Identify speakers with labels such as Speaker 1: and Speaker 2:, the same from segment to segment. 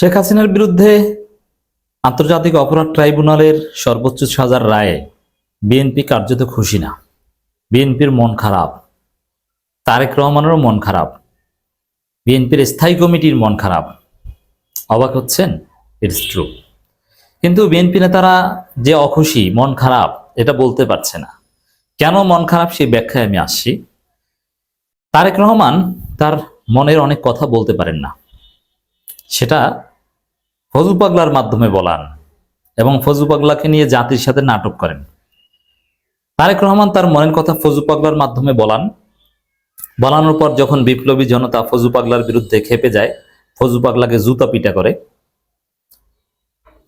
Speaker 1: শেখ হাসিনার বিরুদ্ধে আন্তর্জাতিক অপরাধ ট্রাইব্যুনালের সর্বোচ্চ সাজার রায়ে বিএনপি কার্যত খুশি না। বিএনপির মন খারাপ, তারেক রহমানেরও মন খারাপ, বিএনপির স্থায়ী কমিটির মন খারাপ। অবাক হচ্ছেন? ইটস ট্রু কিন্তু বিএনপি নেতারা যে অখুশি, মন খারাপ, এটা বলতে পারছে না। কেন মন খারাপ সেই ব্যাখ্যায় আমি আসছি। তারেক রহমান তার মনের অনেক কথা বলতে পারেন না। সেটা ফজু পাগলার মাধ্যমে বলান এবং ফজু পাগলাকে নিয়ে জাতির সাথে নাটক করেন। তারেক রহমান তার মনের কথা ফজু পাগলার মাধ্যমে বলান। বলানোর পর যখন বিপ্লবী জনতা ফজু পাগলার বিরুদ্ধে খেপে যায়, ফজু পাগলাকে জুতা পিটা করে।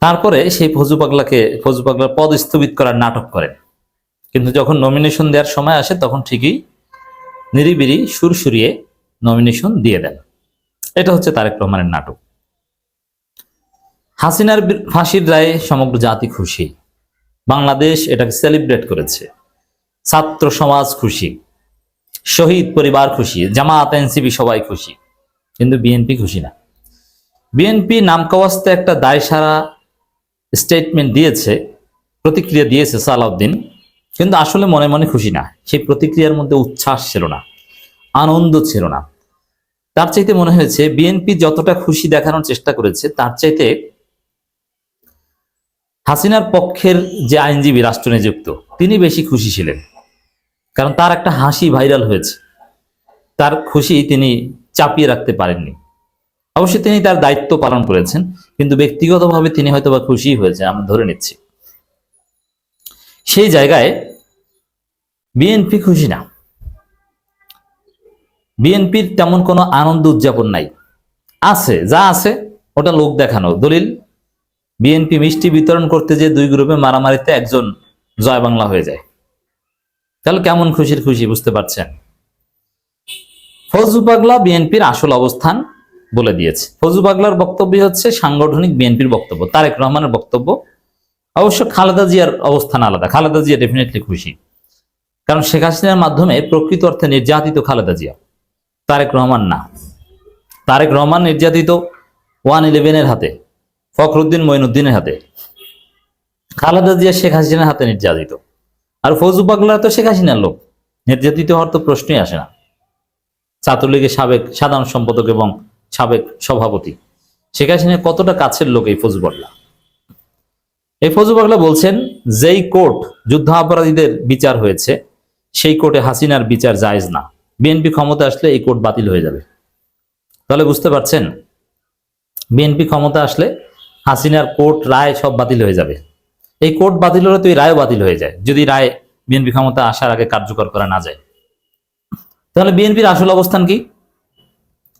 Speaker 1: তারপরে সেই ফজু পাগলাকে, ফজু পাগলার পদ স্থগিত করার নাটক করেন। কিন্তু যখন নমিনেশন দেওয়ার সময় আসে, তখন ঠিকই নিরিবিরি সুর সুরিয়ে নমিনেশন দিয়ে দেন। এটা হচ্ছে তারেক রহমানের নাটক। হাসিনার ফাঁসির রায়ে সমগ্র জাতি খুশি। বাংলাদেশ এটাকে সেলিব্রেট করেছে। ছাত্র সমাজ খুশি। শহীদ পরিবার খুশি। জামাত, এনসিপি সবাই খুশি। কিন্তু বিএনপি খুশি না। বিএনপি নামকাওয়াস্তে একটা দায়সারা স্টেটমেন্ট দিয়েছে, প্রতিক্রিয়া দিয়েছে সালাউদ্দিন। কিন্তু আসলে মনে মনে খুশি না। সেই প্রতিক্রিয়ার মধ্যে উচ্ছ্বাস ছিল না। আনন্দ ছিল না। তার চাইতে মনে হয়েছে, বিএনপি যতটা খুশি দেখানোর চেষ্টা করেছে, তার চাইতে হাসিনার পক্ষের যে আইনজীবী রাষ্ট্র নিযুক্ত তিনি বেশি খুশি ছিলেন। কারণ তার একটা হাসি ভাইরাল হয়েছে। তার খুশি তিনি চাপিয়ে রাখতে পারেননি। অবশ্যই তিনি তার দায়িত্ব পালন করেছেন, কিন্তু ব্যক্তিগতভাবে তিনি হয়তো বা খুশি হয়েছেন, আমরা ধরে নিচ্ছি। সেই জায়গায় বিএনপি খুশি না। বিএনপির তেমন কোনো আনন্দ উদযাপন নাই। আছে, যা আছে, ওটা লোক দেখানো। দলিল বিএনপি মিষ্টি বিতরণ করতে যে দুই গ্রুপে মারামারিতে একজন জয় বাংলা হয়ে যায়। তাহলে কেমন খুশির খুশি বুঝতে পারছেন? ফজু পাগলা বিএনপির আসল অবস্থান বলে দিয়েছে। ফজু পাগলার বক্তব্য হচ্ছে সাংগঠনিক বিএনপির বক্তব্য, তারেক রহমানের বক্তব্য। অবশ্য খালেদা জিয়ার অবস্থান আলাদা, খালেদা জিয়া ডেফিনেটলি খুশি। কারণ শেখ হাসিনার মাধ্যমে প্রকৃত অর্থে নির্যাতিত খালেদা জিয়া। তারেক রহমান না। তারেক রহমান নির্যাতিত ওয়ান ইলেভেনের হাতে। ফখরুদ্দিন মঈনুদ্দিনের হাতে। খালেদা জিয়া শেখ হাসিনার হাতে নির্যাতিত। আর ফৌজু পাগলা তো শেখ হাসিনার লোক। নির্যাতিত হওয়ার তো প্রশ্নই আসে না। ছাত্রলীগের সাবেক সাধারণ সম্পাদক এবং সাবেক সভাপতি। শেখ হাসিনা কতটা কাছের লোক এই ফৌজু পাগলা? এই ফৌজু পাগলা বলছেন, যেই কোর্ট যুদ্ধাপরাধীদের বিচার হয়েছে, সেই কোর্টে হাসিনার বিচার জায়েজ না। বিএনপি ক্ষমতা আসলে এই কোর্ট বাতিল হয়ে যাবে। তাহলে বুঝতে পারছেন, বিএনপি ক্ষমতা আসলে হাসিনার কোর্ট, রায় সব বাতিল হয়ে যাবে। এই কোর্ট বাতিল হলে তো এই রায়ও বাতিল হয়ে যায়, যদি রায় বিএনপি ক্ষমতা আসার আগে কার্যকর করা না যায়। তাহলে বিএনপির আসল অবস্থান কি?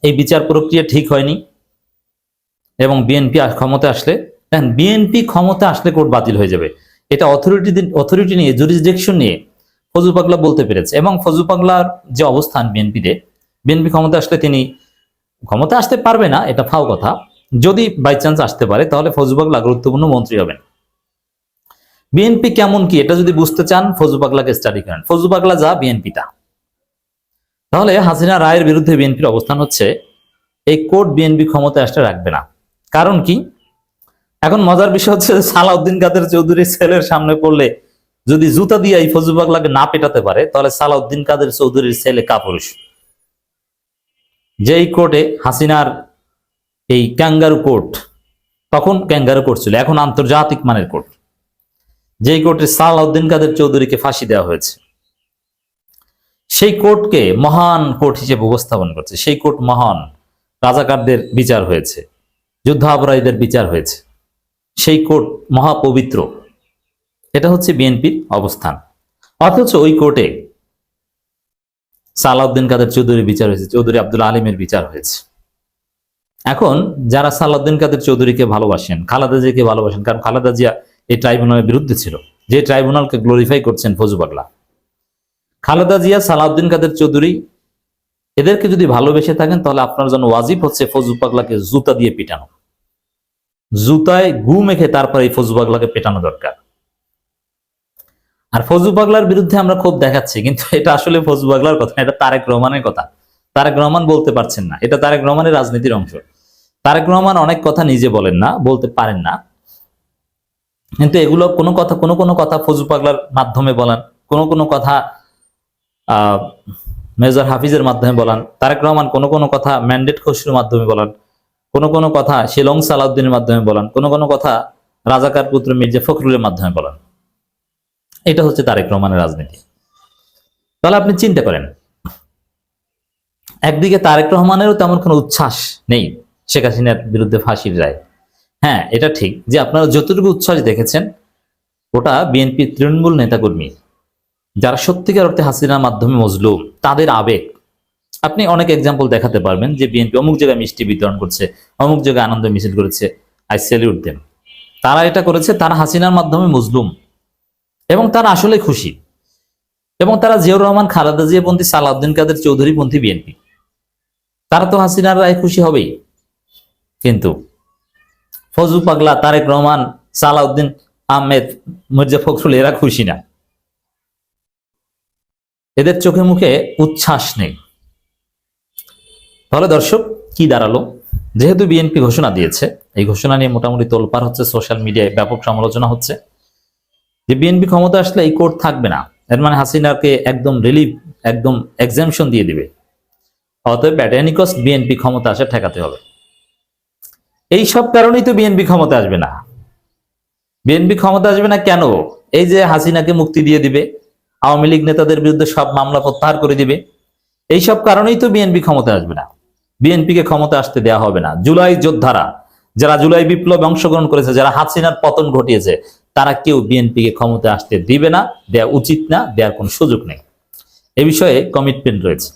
Speaker 1: এই বিচার প্রক্রিয়া ঠিক হয়নি এবং বিএনপি ক্ষমতা আসলে, দেখেন, বিএনপি ক্ষমতা আসলে কোর্ট বাতিল হয়ে যাবে। এটা অথরিটি অথরিটি নিয়ে জুরিসডিকশন নিয়ে ফজু পাগলা বলতে পেরেছে এবং ফজু পাগলার যে অবস্থান বিএনপিতে, বিএনপি ক্ষমতা আসলে তিনি, ক্ষমতা আসতে পারবে না, এটা ফাও কথা যদি বাই চান্স আসতে পারে, তাহলে ফজু গুরুত্বপূর্ণ মন্ত্রী হবেন। বিএনপি কেমন কি? এটা যদি বুঝতে চান ফজু পাগলাকে স্টাডি করেন। ফজু পাগলা যা বিএনপি তা তাহলে হাসিনা রায়ের বিরুদ্ধে বিএনপির অবস্থান হচ্ছে, এই কোর্ট বিএনপি ক্ষমতা আসতে রাখবে না। কারণ কি? এখন মজার বিষয় হচ্ছে সালাউদ্দিন কাদের চৌধুরী ছেলের সামনে পড়লে যদি জুতা দিয়ে এই ফজু না পেটাতে পারে, তাহলে সালাউদ্দিন কাদের চৌধুরীর ছেলে কাপুরুষ। যেই কোর্টে হাসিনার এই ক্যাঙ্গারু কোর্ট তখন ক্যাঙ্গারু কোর্ট ছিল, এখন আন্তর্জাতিক মানের কোর্ট যেই কোর্টে সালাউদ্দিন কাদের চৌধুরীকে ফাঁসি দেওয়া হয়েছে, সেই কোর্টকে মহান কোর্ট হিসেবে উপস্থাপন করছে। সেই কোর্ট মহান রাজাকারদের বিচার হয়েছে যুদ্ধাপরাধীদের বিচার হয়েছে। সেই কোর্ট মহাপবিত্র, এটা হচ্ছে বিএনপির অবস্থান। অথচ ওই কোর্টে সালাউদ্দিন কাদের চৌধুরীর বিচার হয়েছে, চৌধুরী আব্দুল আলিমের বিচার হয়েছে। এখন যারা সালাউদ্দিন কাদের চৌধুরীকে ভালোবাসেন, খালাদা জিয়াকে ভালোবাসেন, কারণ খালাদা জিয়া এই ট্রাইব্যুনালের বিরুদ্ধে ছিল, যে ট্রাইব্যুনালকে গ্লোরিফাই করছেন ফজু পাগলা খালেদা জিয়া, সালাউদ্দিন কাদের চৌধুরী, এদেরকে যদি ভালোবেসে থাকেন, তাহলে আপনার জন্য ওয়াজিব হচ্ছে ফজু পাগলাকে জুতা দিয়ে পিটানো। জুতায় গু মেখে তারপরে এই ফজু পাগলাকে পেটানো দরকার। আর ফজু পাগলার বিরুদ্ধে আমরা খুব দেখাচ্ছি, কিন্তু এটা আসলে ফজু পাগলার কথা এটা তারেক রহমানের কথা। তারেক রহমান বলতে পারছেন না, এটা তারেক রহমানের রাজনীতির অংশ। তারেক রহমান অনেক কথা নিজে বলেন না, বলতে পারেন না। কিন্তু এগুলো কোনো কথা, কোনো কোনো কথা ফজু পাগলার মাধ্যমে বলেন, কোনো কোনো কথা মেজর হাফিজের মাধ্যমে বলেন, তারেক রহমান কোনো কোনো কথা ম্যান্ডেট খসরুর মাধ্যমে বলেন, কোনো কোনো কথা শিলং সালাউদ্দিনের মাধ্যমে বলেন, কোনো কোনো কথা রাজাকার পুত্র মির্জা ফখরুলের মাধ্যমে বলেন। এটা হচ্ছে তারেক রহমানের রাজনীতি। তাহলে আপনি চিন্তা করেন, একদিকে তারেক রহমানেরও তেমন কোনো উচ্ছ্বাস নেই শেখ হাসিনার বিরুদ্ধে ফাঁসির রায়। হ্যাঁ এটা ঠিক যে আপনারা যতটুকু উচ্ছ্বাস দেখেছেন, ওটা বিএনপি তৃণমূল নেতাকর্মী, যারা সত্যিকার অর্থে হাসিনার মাধ্যমে মজলুম, তাদের আবেগ। আপনি অনেক এক্সাম্পল দেখাতে পারবেন যে বিএনপি অমুক জায়গায় মিষ্টি বিতরণ করছে, অমুক জায়গায় আনন্দ মিছিল করেছে, আই স্যালিউট দেন তারা এটা করেছে, তারা হাসিনার মাধ্যমে মজলুম এবং তারা আসলে খুশি। এবং তারা জিয়াউর রহমান, খালেদা জিয়া পন্থী সালাউদ্দিন কাদের চৌধুরী পন্থী বিএনপি। তারা তো হাসিনার রায় খুশি হবেই। কিন্তু ফজু পাগলা, তারেক রহমান, সালাউদ্দিন আহমেদ, মির্জা ফখরুল এরা খুশি না। এদের চোখে মুখে উচ্ছ্বাস নেই। তাহলে দর্শক, কি দাঁড়াল? যেহেতু বিএনপি ঘোষণা দিয়েছে, এই ঘোষণা নিয়ে মোটামুটি তোলপার হচ্ছে, সোশ্যাল মিডিয়ায় ব্যাপক সমালোচনা হচ্ছে। যে বিএনপি ক্ষমতা আসলে এই কোর্ট থাকবে না। এর মানে হাসিনাকে একদম রিলিফ একদম এক্সামশন দিয়ে দিবে। অতএব ব্যাটানিকস্ট বিএনপি ক্ষমতা আসে ঠেকাতে হবে। এই সব কারণেই তো বিএনপি ক্ষমতা আসবে না। বিএনপি ক্ষমতা আসবে না কেন? এই যে হাসিনাকে মুক্তি দিয়ে দিবে, আওয়ামী লীগ নেতাদের বিরুদ্ধে সব মামলা প্রত্যাহার করে দিবে, এই সব কারণেই তো বিএনপি ক্ষমতা আসবে না। বিএনপিকে ক্ষমতা আসতে দেওয়া হবে না। জুলাই যোদ্ধারা, যারা জুলাই বিপ্লবে অংশগ্রহণ করেছে, যারা হাসিনার পতন ঘটিয়েছে, তারা কেউ বিএনপিকে ক্ষমতা আসতে দিবে না দেওয়া উচিত না দেওয়ার কোনো সুযোগ নেই। এ বিষয়ে কমিটমেন্ট রয়েছে।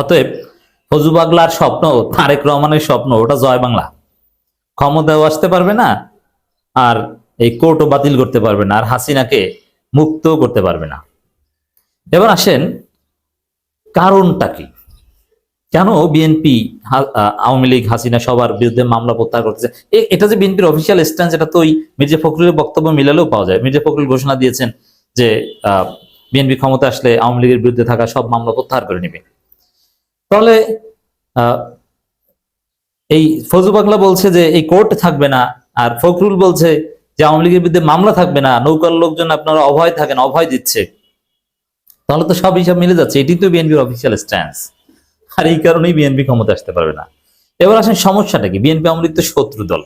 Speaker 1: অতএব ফজু পাগলার স্বপ্ন, তারেক রহমানের স্বপ্ন, ওটা জয় বাংলা। ক্ষমতাও আসতে পারবে না, আর এই কোর্টও বাতিল করতে পারবে না, আর হাসিনাকে মুক্ত করতে পারবে না। এবার আসেন, কারণটা কি? কেন বিএনপি আওয়ামী লীগ, হাসিনা সবার বিরুদ্ধে মামলা প্রত্যাহার করতেছে? এটা যে বিএনপির অফিসিয়াল স্ট্যান্স এটা তো ওই মির্জা ফখরুলের বক্তব্য মিলালেও পাওয়া যায়। মির্জা ফখরুল ঘোষণা দিয়েছেন যে বিএনপি ক্ষমতা আসলে আওয়ামী লীগের বিরুদ্ধে থাকা সব মামলা প্রত্যাহার করে নেবে। তাহলে এই ফজু পাগলা বলছে যে এই কোর্ট থাকবে না, আর ফখরুল বলছে যে আওয়ামী লীগের বিরুদ্ধে মামলা থাকবে না, নৌকার লোকজন আপনারা অভয় থাকেন, অভয় দিচ্ছে। তাহলে তো সব হিসাব মিলে যাচ্ছে, এটি তো বিএনপির অফিসিয়াল স্ট্যান্স আর এই কারণেই বিএনপি ক্ষমতা আসতে পারবে না। এবার আসেন সমস্যাটা কি? বিএনপি আওয়ামী লীগ তো শত্রু দল,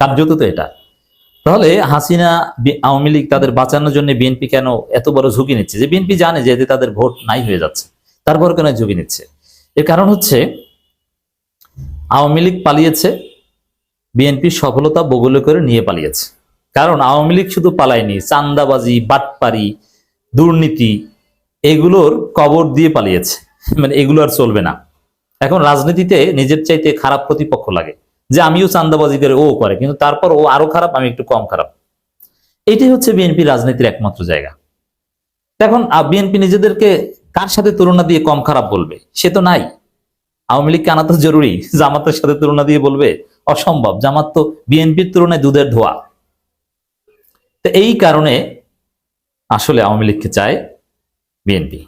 Speaker 1: কার্যত তো এটা। তাহলে হাসিনা আওয়ামী লীগ তাদের বাঁচানোর জন্য বিএনপি কেন এত বড় ঝুঁকি নিচ্ছে? যে বিএনপি জানে যে তাদের ভোট নাই হয়ে যাচ্ছে, তারপর কেন ঝুঁকি নিচ্ছে? এর কারণ হচ্ছে আওয়ামী লীগ পালিয়েছে বিএনপির সফলতা বগলে করে নিয়ে পালিয়েছে। কারণ আওয়ামী লীগ শুধু পালায়নি চান্দাবাজি বাটপারি, দুর্নীতি, এগুলোর কবর দিয়ে পালিয়েছে। মানে এগুলো আর চলবে না। এখন রাজনীতিতে নিজের চাইতে খারাপ প্রতিপক্ষ লাগে, যে আমিও চান্দাবাজি করে ও করে, কিন্তু তারপর ও আরও খারাপ, আমি একটু কম খারাপ। এটাই হচ্ছে বিএনপি রাজনীতির একমাত্র জায়গা। এখন বিএনপি নিজেদেরকে কার সাথে তুলনা দিয়ে কম খারাপ বলবে? সে তো নাই। আওয়ামী লীগকে আনা তো জরুরি। জামাতের সাথে তুলনা দিয়ে বলবে, অসম্ভব, জামাত তো বিএনপির তুলনায় দুধের ধোয়া। তো এই কারণে আসলে আওয়ামী লীগকে চায় বিএনপি।